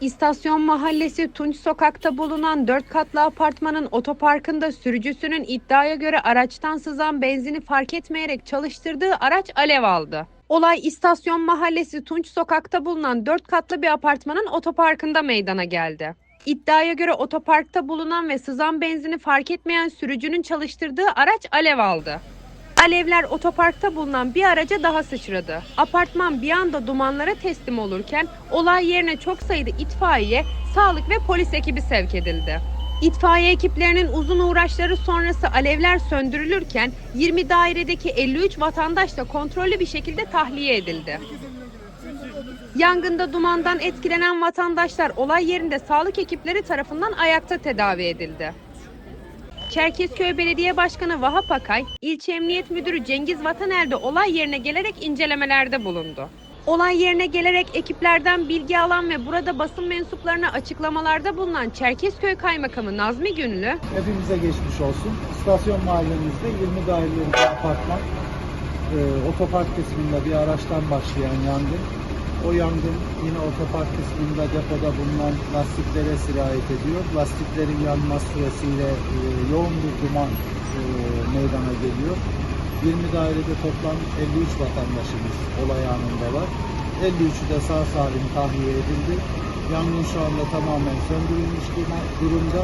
İstasyon Mahallesi Tunç Sokak'ta bulunan 4 katlı apartmanın otoparkında sürücüsünün iddiaya göre araçtan sızan benzini fark etmeyerek çalıştırdığı araç alev aldı. Olay İstasyon Mahallesi Tunç Sokak'ta bulunan 4 katlı bir apartmanın otoparkında meydana geldi. İddiaya göre otoparkta bulunan ve sızan benzini fark etmeyen sürücünün çalıştırdığı araç alev aldı. Alevler otoparkta bulunan bir araca daha sıçradı. Apartman bir anda dumanlara teslim olurken olay yerine çok sayıda itfaiye, sağlık ve polis ekibi sevk edildi. İtfaiye ekiplerinin uzun uğraşları sonrası alevler söndürülürken 20 dairedeki 53 vatandaş da kontrollü bir şekilde tahliye edildi. Yangında dumandan etkilenen vatandaşlar olay yerinde sağlık ekipleri tarafından ayakta tedavi edildi. Çerkezköy Belediye Başkanı Vahap Akay, İlçe Emniyet Müdürü Cengiz Vataner de olay yerine gelerek incelemelerde bulundu. Olay yerine gelerek ekiplerden bilgi alan ve burada basın mensuplarına açıklamalarda bulunan Çerkezköy Kaymakamı Nazmi Günlü, Hepimize geçmiş olsun. İstasyon mahallemizde 20 daireli bir apartman e, otopark kısmında bir araçtan başlayan yangın. O yangın yine otopark kısmında depoda bulunan lastiklere sirayet ediyor. Lastiklerin yanma süresiyle e, yoğun bir duman e, meydana geliyor. 20 dairede toplam 53 vatandaşımız olay anında var. 53'ü de sağ salim tahliye edildi. Yangın şu anda tamamen söndürülmüş durumda.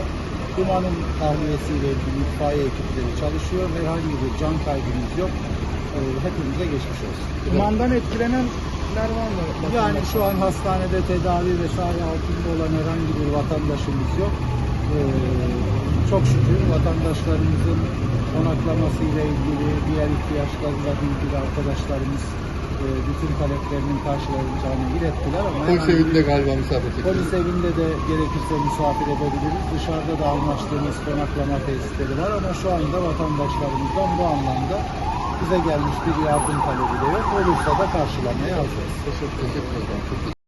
Dumanın tahliyesiyle ilgili itfaiye ekipleri çalışıyor. Herhangi bir can kaybımız yok. Ee, hepimize geçmiş olsun. Dumandan etkilenenler var mı? Yani şu an hastanede tedavi vesaire altında olan herhangi bir vatandaşımız yok. Ee, çok şükür vatandaşlarımızın konaklaması ile ilgili, diğer ihtiyaçlarıyla ilgili arkadaşlarımız e, bütün taleplerinin karşılanacağını ilettiler ama Polis bir- evinde galiba misafir çekiyor. Polis evinde de gerekirse misafir edebiliriz. Dışarıda da anlaştığımız konaklama tesisleri var ama şu anda vatandaşlarımızdan bu anlamda bize gelmiş bir yardım talebi de yok. Olursa da karşılamaya hazırız. Teşekkür ederim.